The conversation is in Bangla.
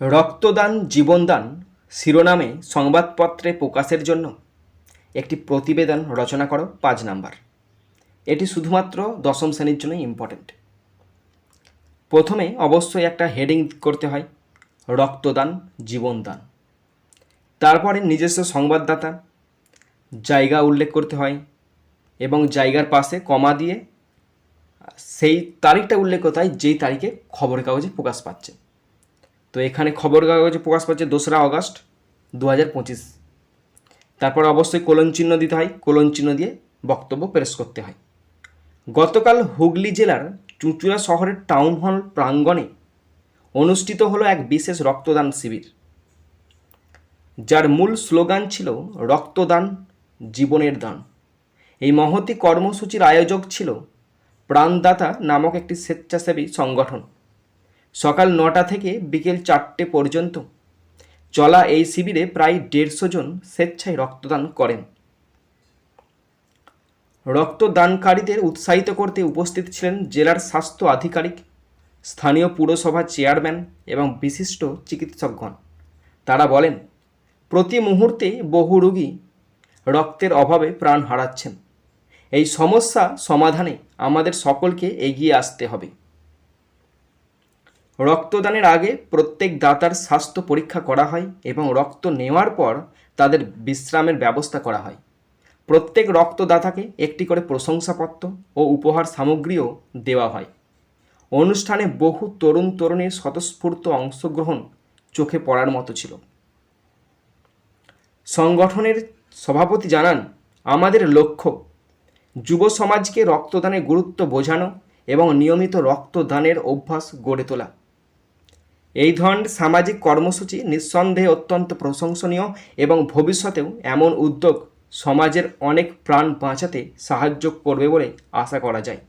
রক্তদান, জীবনদান শিরোনামে সংবাদপত্রে প্রকাশের জন্য একটি প্রতিবেদন রচনা করো পাঁচ নাম্বার। এটি শুধুমাত্র দশম শ্রেণির জন্যই ইম্পর্ট্যান্ট প্রথমে অবশ্যই একটা হেডিং করতে হয়, রক্তদান, জীবনদান। তারপরে নিজস্ব সংবাদদাতা, জায়গা উল্লেখ করতে হয় এবং জায়গার পাশে কমা দিয়ে সেই তারিখটা উল্লেখ করতে হয়, যেই তারিখে খবরের কাগজে প্রকাশ পাচ্ছে। তো এখানে খবর কাগজে প্রকাশ পাচ্ছে দোসরা আগস্ট দু তারপর অবশ্যই কোলন চিহ্ন দিতে হয়, কোলন চিহ্ন দিয়ে বক্তব্য পেশ করতে হয়। গতকাল হুগলি জেলার চুঁচুড়া শহরের টাউন হল প্রাঙ্গণে অনুষ্ঠিত হলো এক বিশেষ রক্তদান শিবির, যার মূল স্লোগান ছিল রক্তদান জীবনের দান। এই মহতি কর্মসূচির আয়োজক ছিল প্রাণদাতা নামক একটি স্বেচ্ছাসেবী সংগঠন। সকাল নটা থেকে বিকেল চারটে পর্যন্ত চলা এই শিবিরে প্রায় দেড়শো জন স্বেচ্ছায় রক্তদান করেন। রক্তদানকারীদের উৎসাহিত করতে উপস্থিত ছিলেন জেলার স্বাস্থ্য আধিকারিক, স্থানীয় পুরসভা চেয়ারম্যান এবং বিশিষ্ট চিকিৎসকগণ। তারা বলেন, প্রতি মুহূর্তে বহু রোগী রক্তের অভাবে প্রাণ হারাচ্ছেন। এই সমস্যা সমাধানে আমাদের সকলকে এগিয়ে আসতে হবে। রক্তদানের আগে প্রত্যেক দাতার স্বাস্থ্য পরীক্ষা করা হয় এবং রক্ত নেওয়ার পর তাদের বিশ্রামের ব্যবস্থা করা হয়। প্রত্যেক রক্তদাতাকে একটি করে প্রশংসাপত্র ও উপহার সামগ্রীও দেওয়া হয়। অনুষ্ঠানে বহু তরুণ তরুণীর স্বতঃস্ফূর্ত অংশগ্রহণ চোখে পড়ার মতো ছিল। সংগঠনের সভাপতি জানান, আমাদের লক্ষ্য, যুব সমাজকে রক্তদানের গুরুত্ব বোঝানো এবং নিয়মিত রক্তদানের অভ্যাস গড়ে তোলা। এই ধরনের সামাজিক কর্মসূচি নিঃসন্দেহে অত্যন্ত প্রশংসনীয় এবং ভবিষ্যতেও এমন উদ্যোগ সমাজের অনেক প্রাণ বাঁচাতে সাহায্য করবে বলে আশা করা যায়।